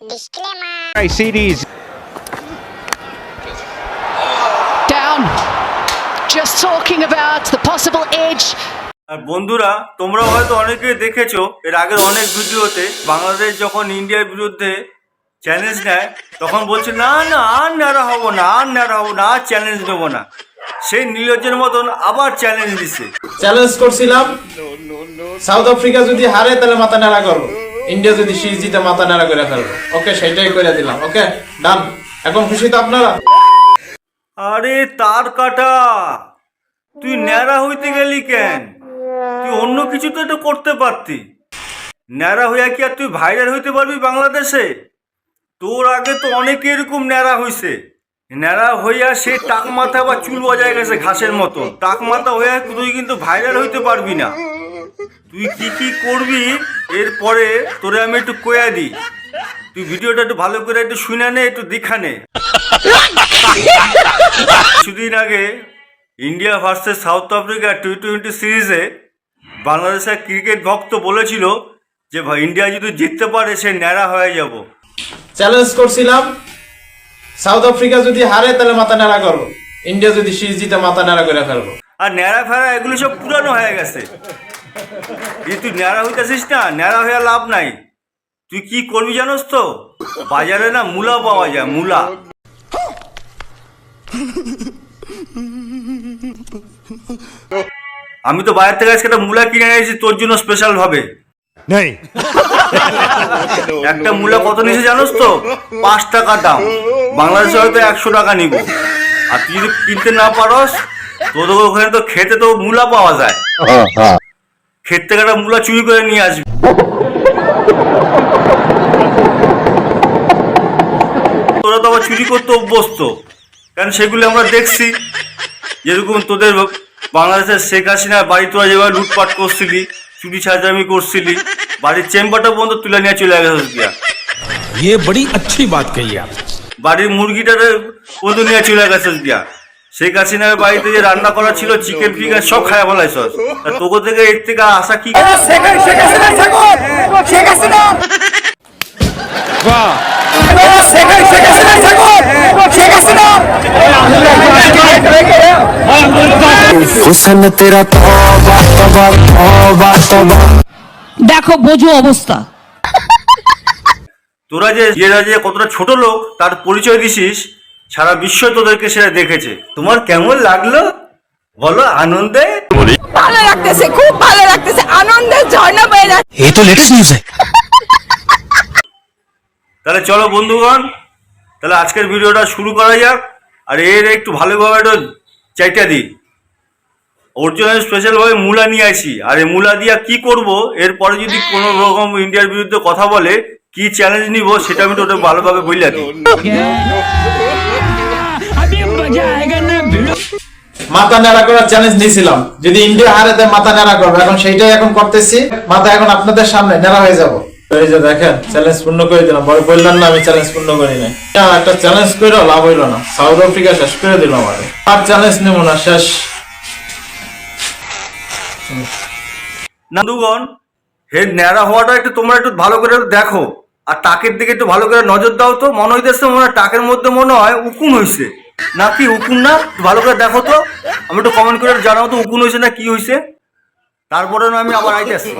Hey, CDs. down. Just talking about the possible edge. আর বন্ধুরা তোমরা হয়তো অনেকে দেখেছ এর আগের অনেক ভিডিওতে বাংলাদেশ যখন ইন্ডিয়ার বিরুদ্ধে চ্যালেঞ্জ নেয় তখন বলছে না না আর ন্যাড়া হব না আর ন্যাড়া হব না আর চ্যালেঞ্জ নেব না। সেই নির্লজ্জের মতন আবার চ্যালেঞ্জ দিছে। চ্যালেঞ্জ করছিলাম। সাউথ আফ্রিকা যদি হারে তাহলে মাথা নাড়া করব। ইন্ডিয়া যদি সিরিজ জিতে মাথা নাড়া করে ফেলব। ওকে সেটাই করে দিলাম ওকে ডান এখন খুশি তো আপনারা? আরে, তার কাটা। তুই ন্যাড়া হইতে গেলি কেন? তুই অন্য কিছু তো এটা করতে পারতি। ন্যাড়া হইয়া কি আর তুই ভাইরাল হইতে পারবি বাংলাদেশে? তোর আগে তো অনেকে এরকম ন্যাড়া হইছে। ন্যাড়া হইয়া সে টাক মাথা বা চুল বজায় গেছে ঘাসের মতো। টাক মাথা হইয়া তুই কিন্তু ভাইরাল হইতে পারবি না। তুই কি কি করবি এরপরে তোরে আমি একটু কয়া দিই। তুই ভিডিওটা একটু ভালো করে একটু শুনে নে একটু দেখা নে। কিছুদিন আগে India versus South Africa T twenty সিরিজে বাংলাদেশের ক্রিকেট ভক্ত বলেছিল যে ভাই ইন্ডিয়া যদি জিততে পারে সে ন্যাড়া হয়ে যাব। চ্যালেঞ্জ করছিলাম সাউথ আফ্রিকা যদি হারে তাহলে মাথা নাড়া করব। ইন্ডিয়া যদি সিরিজ জিতে মাথা নাড়া করে ফেলব। আর ন্যাড়া ফেরা এগুলো সব পুরানো হয়ে গেছে। এই তুই ন্যাড়া হইতেছিস না? ন্যাড়া হয়ে লাভ নাই। তুই কি করবি জানোস তো? বাজারে না মূলা পাওয়া যায় মূলা। আমি তো বাইরে থেকে আজকে একটা মূলা কিনে এনেছি তোর জন্য স্পেশাল ভাবে Nay. একটা মূলা কত নিচে জানোস তো? পাঁচ টাকা দাম। বাংলাদেশে হয়তো একশো টাকা নিব। আর তুই যদি কিনতে না পারস তোদের ওখানে তো খেতে তো মূলা পাওয়া যায়। ক্ষেত থেকে একটা মূলা চুরি করে নিয়ে আসবি তোরা তো আবার চুরি করতে অভ্যস্ত কারণ সেগুলো আমরা দেখছি যেরকম তোদের বাংলাদেশের শেখ হাসিনার বাড়ি তোরা যেভাবে লুটপাট করছিলি চুরি ছাঁচামি করছিলি বাড়ির চেম্বারটা পর্যন্ত তুলে নিয়ে চলে গেছে গিয়া ये बड़ी अच्छी बात कही आप বাড়ির মুরগিটারে পর্যন্ত নিয়ে চলে গেছে গিয়া শেখ হাসিনার বাড়িতে যে রান্না করা ছিল চিকেন ফিকার সব খায়া বলাই সস। তোকে থেকে এর থেকে আসা কি? দেখো বোঝো অবস্থা। তোরা যে যে কতটা ছোট লোক তার পরিচয় দিছিস? সারা বিশ্ব তোদেরকে সেটা দেখেছে। তোমার কেমন লাগল? বলো আনন্দে? ভালো লাগতেছে খুব ভালো লাগতেছে আনন্দে ঝর্ণা বয়ে যাচ্ছে। এই তো লেটেস্ট নিউজ তাহলে চলো বন্ধুগণ তাহলে আজকের ভিডিওটা শুরু করা যাক আর এর একটু ভালোভাবে একটু চাইটা দিই। ওর জন্য স্পেশালভাবে মূলা নিয়ে আসি আর এই মূলা দিয়া কি করব? এরপরে যদি কোনো রকম ইন্ডিয়ার বিরুদ্ধে কথা বলে কি চ্যালেঞ্জ নিব সেটা আমি তো ওটা ভালোভাবে বললা মাথা নাড়া করার চ্যালেঞ্জ নিয়েছিলাম। যদি ইন্ডিয়া হারে তাই মাথা নাড়া করব। এখন সেইটাই এখন করতেছি। মাথা এখন আপনাদের সামনে নাড়া হয়ে যাব। এই যে দেখেন চ্যালেঞ্জ পূর্ণ করে দিলাম। পরে বললাম না আমি চ্যালেঞ্জ পূর্ণ করি নাই। না, একটা চ্যালেঞ্জ করে লাভ হইল না। সাউথ আফ্রিকা শেষ করে দিল আমাকে আর চ্যালেঞ্জ নেব না শেষ। নান্দুগণ হে ন্যাড়া হওয়াটা একটু তোমরা একটু ভালো করে দেখো। আর টাকের দিকে একটু ভালো করে নজর দাও তো। মনে হইতেছে মনে হয় টাকের মধ্যে মনে হয় উকুন হয়েছে নাকি উকুন না? ভালো করে দেখো তো। আমি একটু কমেন্ট করে জানাও তো উকুন হয়েছে না কি হয়েছে তারপরে না আমি আবার আইতেছি।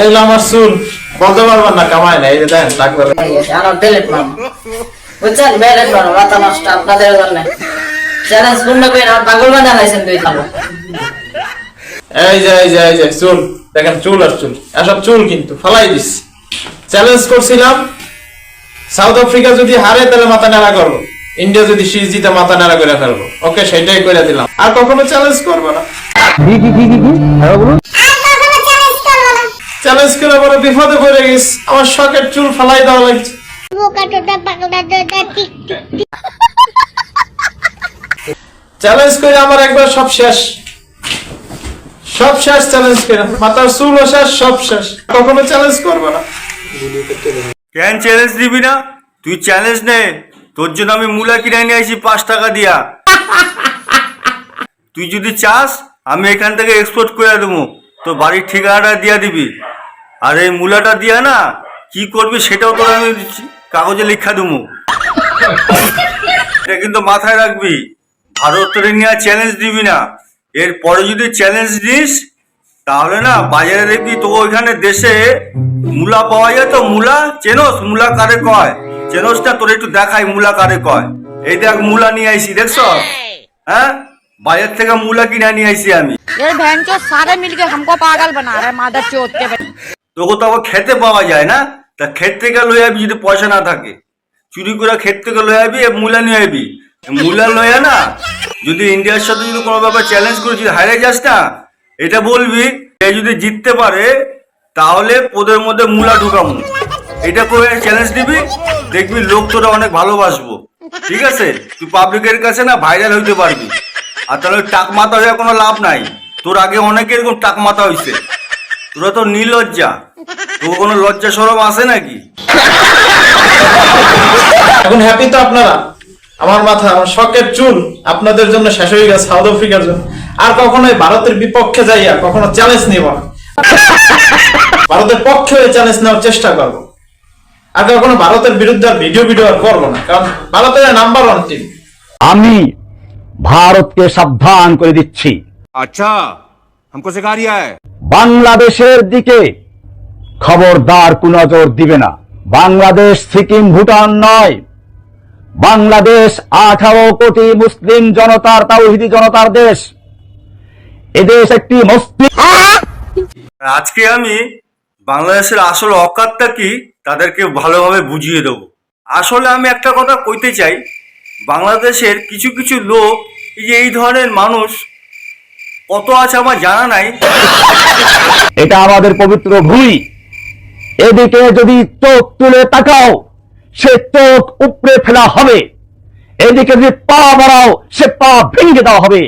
এই আমার বলতে পারবেন না না যে দেন মাম আপনাদের জন্য। চ্যালেঞ্জ পূর্ণ করে আমার পাগল বানাইছেন দুই খাব। এই যে এই যে এই যে চুল। দেখেন চুল আর চুল। এসব চুল কিন্তু ফালাই দিস। চ্যালেঞ্জ করছিলাম সাউথ আফ্রিকা যদি হারে তাহলে মাথা নাড়া করব। ইন্ডিয়া যদি সিরিজ জিতে মাথা নাড়া করে ফেলব। ওকে সেটাই করে দিলাম। আর কখনো চ্যালেঞ্জ করব না। চ্যালেঞ্জ করে বড় বিপদে পড়ে গেছ। আমার শখের চুল ফালাই দেওয়া লাগছে। চ্যালেঞ্জ করে আমার একবার সব শেষ। সব শেষ চ্যালেঞ্জ করে। মাথার চুলও শেষ, সব শেষ। কখনো চ্যালেঞ্জ করব না। কেন চ্যালেঞ্জ দিবি না? তুই চ্যালেঞ্জ নে। তোর জন্য আমি মূলা কিনে নিয়ে আসি পাঁচ টাকা দিয়া। তুই যদি চাস, আমি এখান থেকে এক্সপোর্ট করে দেবো। তোর বাড়ির ঠিকানাটা দিয়ে দিবি। আর এই মূলাটা দিয়া না, কি করবি সেটাও তোর আমি কাগজে লিখা দেবো। এটা কিন্তু মাথায় রাখবি। ভারতের নিয়ে চ্যালেঞ্জ দিবি না এরপরে যদি চ্যালেঞ্জ দিস তাহলে না বাজারে দেখবি তো ওইখানে দেশে মূলা পাওয়া যায় তো মূলা চেনস মূলা কারে কয় চেনস না তোর একটু দেখাই মূলা কারে কয় এই দেখ মূলা নিয়ে আইসি দেখছ হ্যাঁ বাজার থেকে মূলা কিনে নিয়ে আইসি আমি ये बहन चो सारे मिलके हमको पागल बना रहे मादर चौथ के তোকে তো আবার খেতে পাওয়া যায় না তা ক্ষেত থেকে লয়ে যাবি যদি পয়সা না থাকে চুরি করে ক্ষেত থেকে লয়ে যাবি এ মূলা নিয়ে যাবি মূলা লয়ে না? যদি ইন্ডিয়ার সাথে যদি কোনো ব্যাপার চ্যালেঞ্জ করে যদি হারে যাস না, এটা বলবি এ যদি জিততে পারে, তাহলে ওদের মধ্যে মূলা ঢুকাবো। এটা করে চ্যালেঞ্জ দিবি, দেখবি লোক তোরা অনেক ভালোবাসবো। ঠিক আছে? তুই পাবলিকের কাছে না ভাইরাল হইতে পারবি। আর তাহলে টাক মাথা হয়ে কোনো লাভ নাই। তোর আগে অনেকে এরকম টাক মাথা হইছে। তোরা তো নির্লজ্জা। তোর কোনো লজ্জা সরম আছে নাকি? এখন হ্যাপি তো আপনারা। আমার মাথা আমার শখের চুল আপনাদের জন্য শেষ হয়ে গেছে সাউথ আফ্রিকার জন্য আর কখনোই ভারতের বিপক্ষে যাইয়া কখনো চ্যালেঞ্জ নিব না ভারতের পক্ষে হয়ে চ্যালেঞ্জ নেওয়ার চেষ্টা করব আর কখনো ভারতের বিরুদ্ধে আর ভিডিও ভিডিও আর করবো না কারণ ভারতের নাম্বার ওয়ান টিম আমি ভারতকে সাবধান করে দিচ্ছি अच्छा हमको सिखा रिया है বাংলাদেশের দিকে খবরদার কু নজর দিবে না বাংলাদেশ সিকিম ভুটান নয় বাংলাদেশ আঠারো কোটি মুসলিম জনতার তাওহিদি জনতার দেশ। এদেশ একটি মুসলিম আজকে আমি বাংলাদেশের আসল অকাতটা কি তাদেরকে ভালোভাবে বুঝিয়ে দেবো। আসলে আমি একটা কথা কইতে চাই বাংলাদেশের কিছু কিছু লোক এই যে এই ধরনের মানুষ কত আছে আমার জানা নাই। এটা আমাদের পবিত্র ভূমি। এদিকে যদি চোখ তুলে তাকাও সে তোক উপরে ফেলা হবে। এদিকে যদি পা বাড়াও সে পা ভেঙে দেওয়া হবে।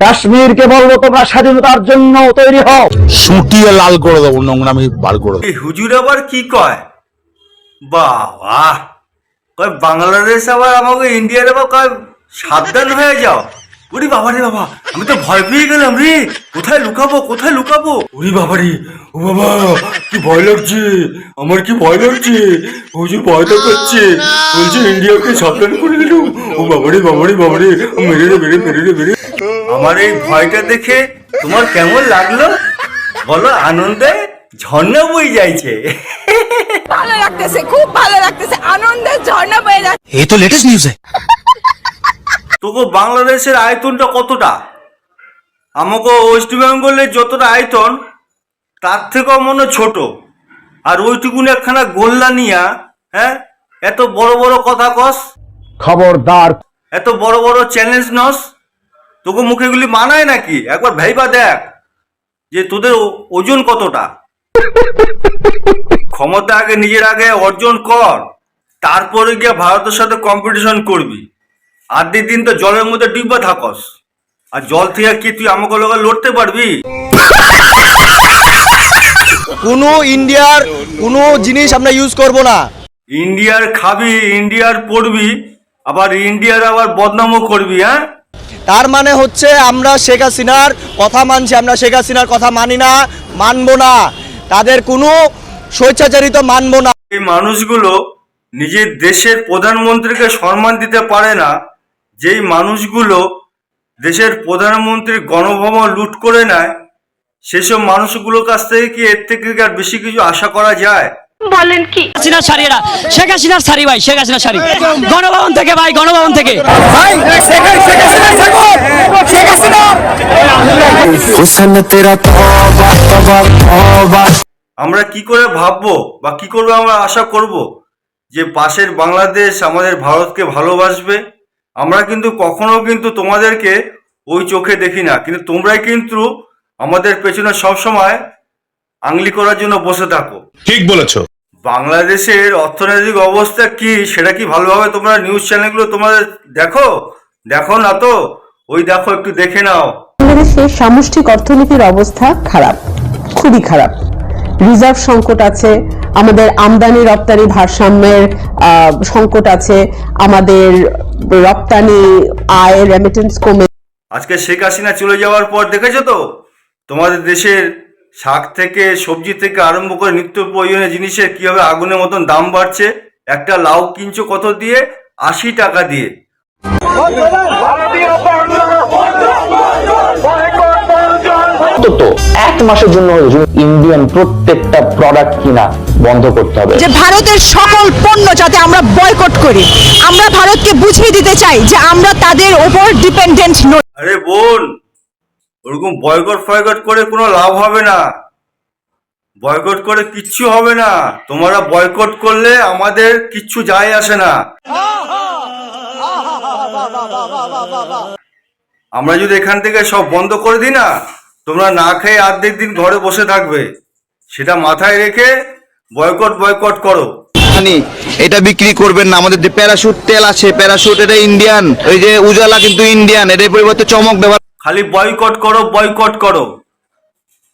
কাশ্মীরকে বলব তোমরা স্বাধীনতার জন্য তৈরি হও। সুটিয়ে লাল করে দেবো নোংরামি বার করে দেবো। এই হুজুর আবার কি কয়? বাবা কয় বাংলাদেশ আবার আমাকে ইন্ডিয়ার আবার কয় সাবধান হয়ে যাও। ওরে বাবা রে বাবা আমি তো ভয় পেয়ে গেলাম রে। কোথায় লুকাবো কোথায় লুকাবো? ওরে বাবা রে ও বাবা কি ভয় লাগছে আমার কি ভয় লাগছে। হুজুর তো করছে বলছে ইন্ডিয়াকে সাবধান করে দিল। ও বাবা রে বাবা রে বাবা রে মেরে রে মেরে মেরে রে মেরে আমার এই ভয়টা দেখে তোমার কেমন লাগল? বলো আনন্দে ঝর্ণা বই যাইছে। ভালো লাগতেছে খুব ভালো লাগতেছে আনন্দে ঝর্ণা বই যাচ্ছে। এ তো লেটেস্ট নিউজ তোকে বাংলাদেশের আয়তনটা কতটা? আমাকে ওয়েস্ট বেঙ্গলের যতটা আয়তন তার থেকেও মনে ছোট। আর ওইটুকুন একখানা গোল্লা নিয়া হ্যাঁ এত বড় বড় কথা কস খবরদার। এত বড় বড় চ্যালেঞ্জ নস তোকে মুখেগুলি মানায় নাকি? একবার ভাইবা দেখ যে তোদের ওজন কতটা। ক্ষমতা আগে নিজের আগে অর্জন কর তারপরে গিয়ে ভারতের সাথে কম্পিটিশন করবি। আর দিন তো জলের মধ্যে ডিব্বা থাকস। আর জল থেকে কি তুই আমাকে লোক লড়তে পারবি? কোনো ইন্ডিয়ার কোনো জিনিস আমরা ইউজ করব না। ইন্ডিয়ার খাবি ইন্ডিয়ার পড়বি আবার ইন্ডিয়ার আবার বদনামও করবি হ্যাঁ? তার মানে হচ্ছে আমরা শেখ হাসিনার কথা মানছি আমরা শেখ হাসিনার কথা মানি না মানবো না। তাদের কোনো স্বেচ্ছাচারিত মানব না। এই মানুষগুলো নিজের দেশের প্রধানমন্ত্রীকে সম্মান দিতে পারে না যেই মানুষগুলো দেশের প্রধানমন্ত্রীর গণভবন লুট করে নেয় সেসব মানুষগুলোর কাছ থেকে কি এর থেকে আর বেশি কিছু আশা করা যায়? বলেন কি? হাসিনার শাড়িরা শেখ হাসিনার শাড়ি ভাই শেখ হাসিনার শাড়ি। গণভবন থেকে ভাই গণভবন থেকে। আমরা কি করে ভাববো বা কি করব আমরা আশা করব যে পাশের বাংলাদেশ আমাদের ভারতকে ভালোবাসবে? আমরা কিন্তু কখনো কিন্তু তোমাদেরকে ওই চোখে দেখি না। কিন্তু তোমরাই কিন্তু আমাদের পেছনে সবসময় আংলি করার জন্য বসে থাকো। ঠিক বলেছ। বাংলাদেশের অর্থনৈতিক অবস্থা কি সেটা কি ভালোভাবে তোমরা নিউজ চ্যানেলগুলো তোমাদের দেখো? দেখো না তো? ওই দেখো একটু দেখে নাও। বাংলাদেশের সামষ্টিক অর্থনীতির অবস্থা খারাপ খুবই খারাপ। রিজার্ভ সংকট আছে আমাদের আমদানি রপ্তানি ভারসাম্যের সংকট আছে আমাদের রপ্তানি আয় রেমিটেন্স কমে আজকে শেখ হাসিনা চলে যাওয়ার পর দেখেছ তো? তোমাদের দেশের শাক থেকে সবজি থেকে আরম্ভ করে নিত্য প্রয়োজনীয় জিনিসের কীভাবে আগুনের মতন দাম বাড়ছে? একটা লাউ কিনছো কত দিয়ে? আশি টাকা দিয়ে। অন্তত এক মাসের জন্য ইন্ডিয়ান প্রত্যেকটা প্রোডাক্ট কিনা বন্ধ করতে হবে। যে ভারতের সকল পণ্য যাতে আমরা বয়কট করি। আমরা ভারতকে বুঝিয়ে দিতে চাই যে আমরা তাদের ওপর ডিপেন্ডেন্ট নই। আরে বোন ওরকম বয়কট ফয়কট করে কোনো লাভ হবে না। বয়কট করে কিচ্ছু হবে না। তোমরা বয়কট করলে আমাদের কিচ্ছু যায় আসে না। আমরা যদি এখান থেকে সব বন্ধ করে দিই না তোমরা না খেয়ে অর্ধেক দিন ঘরে বসে থাকবে। সেটা মাথায় রেখে বয়কট বয়কট করো। এটা বিক্রি করবেন না আমাদের যে প্যারাশুট তেল আছে প্যারাশুট এটা ইন্ডিয়ান ওই যে উজালা কিন্তু ইন্ডিয়ান এটার পরিবর্তে চমক ব্যবহার খালি বয়কট করো বয়কট করো।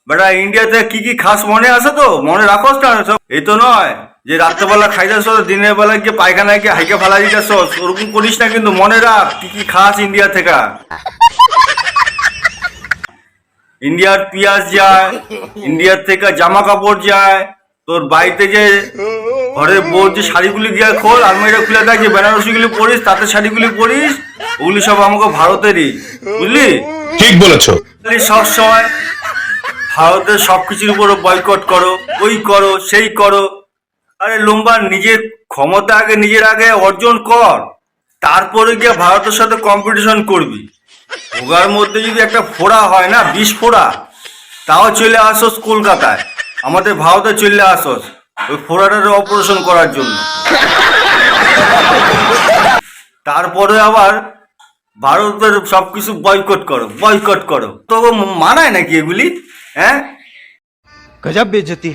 বেটা ইন্ডিয়াতে কি কি খাস মনে আছে তো? মনে রাখোস না সব এই তো নয় যে রাত্রেবেলা খাইতেছ দিনের বেলা গিয়ে পায়খানায় গিয়ে হাইকে ফেলা দিতেছ ওরকম করিস না কিন্তু মনে রাখ কি কি খাস ইন্ডিয়া থেকে। ইন্ডিয়ার পিঁয়াজ যায় ইন্ডিয়ার থেকে জামা কাপড় যায় তোর বাড়িতে যে ঘরের বউ যে শাড়িগুলি গিয়ে খোল আলমারিটা খুলে দেখ যে বেনারসিগুলি পরিস তাতে শাড়িগুলি পরিস ওগুলি সব আমাকে ভারতেরই বুঝলি? ঠিক বলেছ। সবসময় ভারতের সবকিছুর উপর বয়কট করো ওই করো সেই করো। আরে লম্বা নিজের ক্ষমতা আগে নিজের আগে অর্জন কর তারপরে গিয়ে ভারতের সাথে কম্পিটিশন করবি। ওগার মধ্যে যদি একটা ফোড়া হয় না, বিষ ফোড়া, তাও চলে আসোস কলকাতায়। আমাদের ভারতে চলে আসোস ওই ফোড়াটার অপারেশন করার জন্য। তারপরে আবার ভারতের সবকিছু বয়কট করো বয়কট করো। তো মানায় নাকি এগুলি? হ্যাঁ? গজব বেজতি